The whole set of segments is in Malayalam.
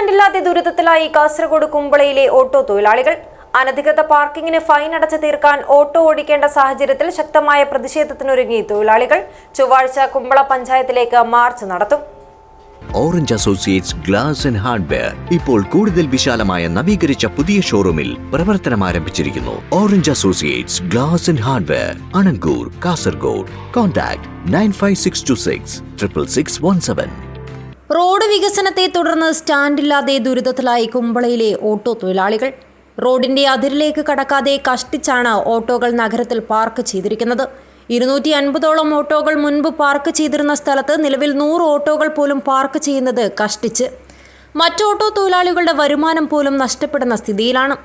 സ്റ്റാൻഡില്ലാതെ ദുരിതത്തിലായി കാസർഗോഡ് കുമ്പളയിലെ ഓട്ടോ തൊഴിലാളികൾ. അനധികൃത പാർക്കിങ്ങിന് ഫൈൻ അടച്ചു തീർക്കാൻ ഓട്ടോ ഓടിക്കേണ്ട സാഹചര്യത്തിൽ ശക്തമായ പ്രതിഷേധത്തിനൊരുങ്ങി തൊഴിലാളികൾ. ചൊവ്വാഴ്ച കുമ്പള പഞ്ചായത്തിലേക്ക് മാർച്ച് നടത്തും. Orange associates glass and hardware ഇപ്പോൾ കൂടുതൽ വിശാലമായ നവീകരിച്ച പുതിയ ഷോറൂമിൽ പ്രവർത്തനം ആരംഭിച്ചിരിക്കുന്നു. Orange associates glass and hardware Anangoor Kasaragod contact nine five six two six triple six one seven road വികസനത്തെ തുടർന്ന് സ്റ്റാൻഡില്ലാതെ ദുരിതത്തിലായി കുമ്പളയിലെ ഓട്ടോ തൊഴിലാളികൾ. റോഡിന്റെ അതിരിലേക്ക് കടക്കാതെ കഷ്ടിച്ചാണ് ഓട്ടോകൾ നഗരത്തിൽ പാർക്ക് ചെയ്തിരിക്കുന്നത്. ഇരുന്നൂറ്റി അൻപതോളം ഓട്ടോകൾ മുൻപ് പാർക്ക് ചെയ്തിരുന്ന സ്ഥലത്ത് നിലവിൽ നൂറ് ഓട്ടോകൾ പോലും പാർക്ക് ചെയ്യുന്നത് കഷ്ടിച്ച്. മറ്റു ഓട്ടോ തൊഴിലാളികളുടെ വരുമാനം പോലും നഷ്ടപ്പെടുന്ന സ്ഥിതിയിലാണ്.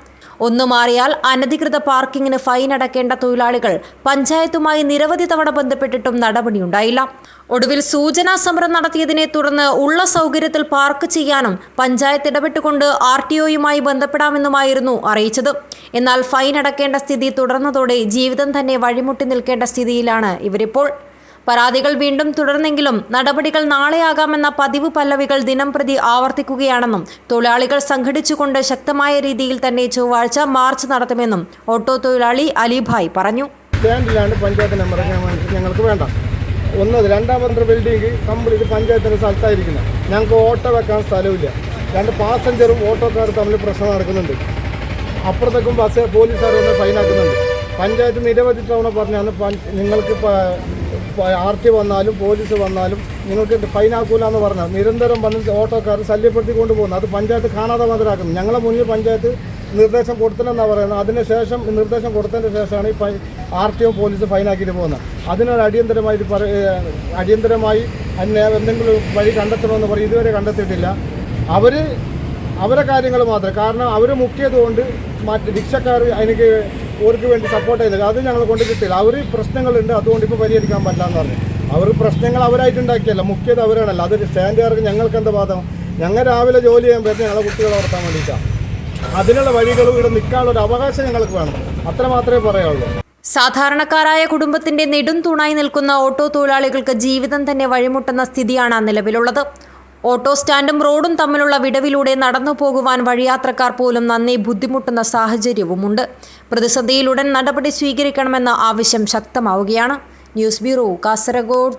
ഒന്നു മാറിയാൽ അനധികൃത പാർക്കിങ്ങിന് ഫൈൻ അടക്കേണ്ട തൊഴിലാളികൾ പഞ്ചായത്തുമായി നിരവധി തവണ ബന്ധപ്പെട്ടിട്ടും നടപടിയുണ്ടായില്ല. ഒടുവിൽ സൂചനാ സമരം നടത്തിയതിനെ തുടർന്ന് ഉള്ള സൗകര്യത്തിൽ പാർക്ക് ചെയ്യാനും പഞ്ചായത്ത് ഇടപെട്ടുകൊണ്ട് ആർ ടി ഒയുമായി ബന്ധപ്പെടാമെന്നുമായിരുന്നു അറിയിച്ചത്. എന്നാൽ ഫൈൻ അടക്കേണ്ട സ്ഥിതി തുടർന്നതോടെ ജീവിതം തന്നെ വഴിമുട്ടി നിൽക്കേണ്ട സ്ഥിതിയിലാണ് ഇവരിപ്പോൾ. പരാതികൾ വീണ്ടും തുടർന്നെങ്കിലും നടപടികൾ നാളെയാകാമെന്ന പതിവ് പല്ലവികൾ ദിനം പ്രതി ആവർത്തിക്കുകയാണെന്നും തൊഴിലാളികൾ സംഘടിച്ചുകൊണ്ട് ശക്തമായ രീതിയിൽ തന്നെ ചൊവ്വാഴ്ച മാർച്ച് നടത്തുമെന്നും ഓട്ടോ തൊഴിലാളി അലിഭായ് പറഞ്ഞു. സ്റ്റാൻഡിലാണ് പഞ്ചായത്ത് നമ്പർ ഞങ്ങൾക്ക് വേണ്ട. ഒന്നത് രണ്ടാമത്തെ ബിൽഡിംഗ് കംപ്ലീറ്റ് പഞ്ചായത്തിന്റെ സ്ഥലത്തായിരിക്കുന്നത്. ഞങ്ങൾക്ക് ഓട്ടോ വെക്കാൻ സ്ഥലമില്ല. രണ്ട് പാസഞ്ചറും ഓട്ടോക്കാർ തമ്മിൽ പ്രശ്നം നടക്കുന്നുണ്ട്. അപ്പുറത്തേക്കും ബസ് പോലീസുകാർ വന്ന് ഫൈനാക്കുന്നുണ്ട് പഞ്ചായത്ത് നിരവധി തവണ പറഞ്ഞാണ് നിങ്ങൾക്ക് ആർ ടി വന്നാലും പോലീസ് വന്നാലും നിങ്ങൾക്ക് ഫൈനാക്കൂല എന്ന് പറഞ്ഞാൽ നിരന്തരം വന്ന് ഓട്ടോക്കാർ ശല്യപ്പെടുത്തി കൊണ്ടുപോകുന്നു അത് പഞ്ചായത്ത് കാണാതെ മാതിരാക്കുന്നു ഞങ്ങളെ മുന്നിൽ പഞ്ചായത്ത് നിർദ്ദേശം കൊടുത്തില്ലെന്നാണ് പറയുന്നത്. അതിനുശേഷം നിർദ്ദേശം കൊടുത്തതിന് ശേഷമാണ് ഈ ആർ ടി ഒ പോലീസ് ഫൈനാക്കിയിട്ട് പോകുന്നത്. അതിനൊരു അടിയന്തരമായി അടിയന്തരമായി അന്നെ എന്തെങ്കിലും വഴി കണ്ടെത്തണമെന്ന് പറയും ഇതുവരെ കണ്ടെത്തിയിട്ടില്ല. അവർ അവരെ കാര്യങ്ങൾ മാത്രം. കാരണം അവർ മുക്കിയതുകൊണ്ട് മറ്റ് രിക്ഷക്കാർ എനിക്ക് അവർക്ക് വേണ്ടി സപ്പോർട്ട് ചെയ്തത്. അത് ഞങ്ങൾ കൊണ്ട് കിട്ടില്ല അവർ പ്രശ്നങ്ങളുണ്ട്. അതുകൊണ്ട് ഇപ്പോൾ പരിഹരിക്കാൻ പറ്റില്ല എന്ന് പറഞ്ഞു. അവർ പ്രശ്നങ്ങൾ അവരായിട്ട് ഉണ്ടാക്കിയല്ല. മുക്കിയത് അവരാണല്ലോ. അത് സ്റ്റാൻഡുകാർക്ക് ഞങ്ങൾക്ക് എന്താ ബാധം? ഞങ്ങൾ രാവിലെ ജോലി ചെയ്യാൻ പറ്റും ഞങ്ങളെ കുട്ടികളെ വളർത്താൻ വേണ്ടിയിട്ടാണ് അതിനുള്ള വഴികളും ഇവിടെ നിൽക്കാനുള്ള ഒരു അവകാശം ഞങ്ങൾക്ക് വേണം. അത്ര മാത്രമേ പറയാനുള്ളൂ. സാധാരണക്കാരായ കുടുംബത്തിന്റെ നെടും തൂണായി നിൽക്കുന്ന ഓട്ടോ തൊഴിലാളികൾക്ക് ജീവിതം തന്നെ വഴിമുട്ടുന്ന സ്ഥിതിയാണ് നിലവിലുള്ളത്. ഓട്ടോ സ്റ്റാൻഡും റോഡും തമ്മിലുള്ള വിടവിലൂടെ നടന്നു പോകുവാൻ വഴിയാത്രക്കാർ പോലും നന്നെ ബുദ്ധിമുട്ടുന്ന സാഹചര്യവുമുണ്ട്. പ്രതിസന്ധിയിലുടൻ നടപടി സ്വീകരിക്കണമെന്ന ആവശ്യം ശക്തമാവുകയാണ്. News bureau Kasaragod.